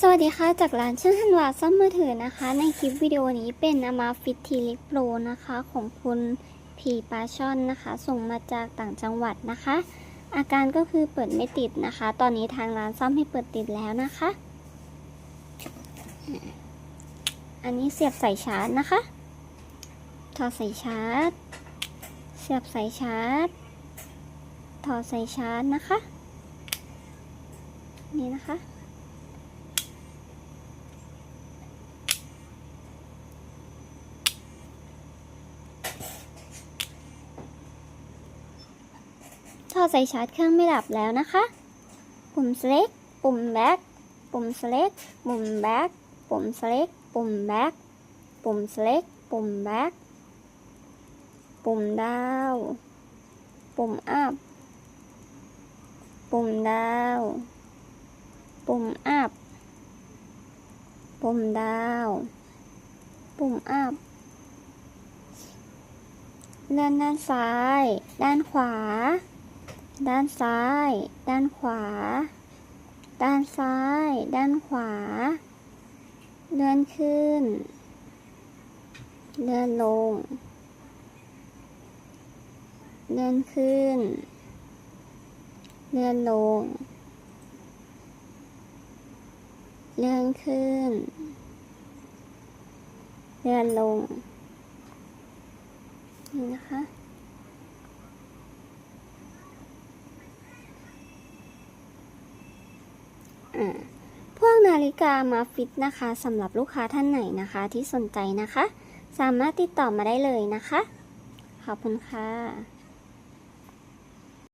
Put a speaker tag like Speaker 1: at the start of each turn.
Speaker 1: สวัสดีค่ะ จากร้านช่างฮันวาซ่อมมือถือนะคะ ในคลิปวิดีโอนี้เป็นอามาฟิตทีเล็กโปรนะคะ ของคุณผีปลาช่อนนะคะ ส่งมาจากต่างจังหวัดนะคะ อาการก็คือเปิดไม่ติดนะคะ ตอนนี้ทางร้านซ่อมให้เปิดติดแล้วนะคะ อันนี้เสียบสายชาร์จนะคะถอดสายชาร์จ เสียบสายชาร์จถอดสายชาร์จนะคะ นี่นะคะ ถอดสายชาร์จเครื่องไม่ดับแล้วนะคะ ปุ่ม select ปุ่ม back ปุ่ม select ปุ่ม back ปุ่ม select ปุ่ม back ปุ่ม select ปุ่ม back ปุ่มดาว ปุ่ม up ปุ่มดาว ปุ่ม up ปุ่มดาว ปุ่ม up เลื่อนด้านซ้าย ด้านขวา ด้านซ้าย ด้านขวา ด้านซ้าย ด้านขวา เลื่อนขึ้น เลื่อนลง เลื่อนขึ้น เลื่อนลง เลื่อนขึ้น เลื่อนลง นี่นะคะ อ่า พวกนาฬิกามาฟิตนะคะสำหรับลูกค้าท่านไหนนะคะที่สนใจนะคะ สามารถติดต่อมาได้เลยนะคะ ขอบคุณค่ะ